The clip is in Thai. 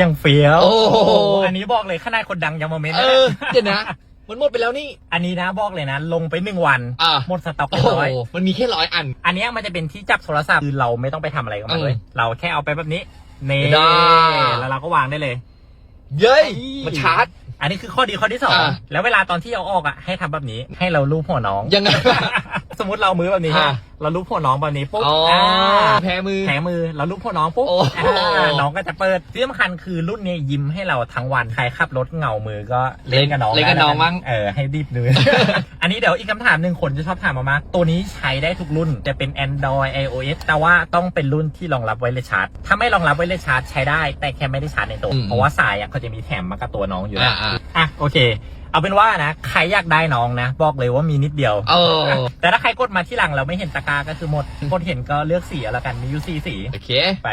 ยังเฟี้ยวโอ้โห อันนี้บอกเลยขนาดคนดังยังมาเมนต์เอนะอเดี๋ยวนะมันหมดไปแล้วนี่ อันนี้นะบอกเลยนะ ลงไปหนึ่งวันอ่า หมดสต็อกโอ้เรียโหบร้อย มันมีแค่ร้อยอัน อันเนี้ยมันจะเป็นที่จับโทรศัพท์คือเราไม่ต้องไปทำอะไรกับมันเลยเออเราแค่เอาไปแบบนี้เน่ได้ แล้วเราก็วางได้เลย เย้ยไอ้มันชาร์จ อันนี้คือข้อดีข้อที่สองอ่า แล้วเวลาตอนที่เอาออกอะให้ทำแบบนี้ ให้เราลูบหัวน้อง ยังไง สมมติเรามือแบบนี้อ่า เราลูบหัวน้องแบบนี้ปุ๊บอ๋ออ่าแพ้มือ แผลมือเราลูบหัวน้องปุ๊บโอ้โห อ่าน้องก็จะเปิดที่สำคัญคือรุ่นนี้ยิ้มให้เราทั้งวันใครขับรถเหงามือก็เล่นกับน้องเล่นกับได้น้องมั้ง เออให้ดีบมืออันนี้เดี๋ยวอีกคำถามหนึ่งคนจะชอบถามมามากตัวนี้ใช้ได้ทุกรุ่นจะเป็น Android iOS แต่ว่าต้องเป็นรุ่นที่รองรับไวเลสชาร์จถ้าไม่รองรับไวเลสชาร์จใช้ได้ แต่แค่ไม่ได้ชาร์จในตัวอืม เพราะว่าสายอะเขาจะมีแถมมากับตัวน้องอยู่แล้ว อ่าอะโอเค เอาเป็นว่านะใครอยากได้น้องนะบอกเลยว่ามีนิดเดียวเออ แต่ถ้าใครกดมาที่หลังเราไม่เห็นตะกร้าก็คือหมดกดเห็นก็เลือกสีเอาละกันมีอยู่สี่สีโอเค ไป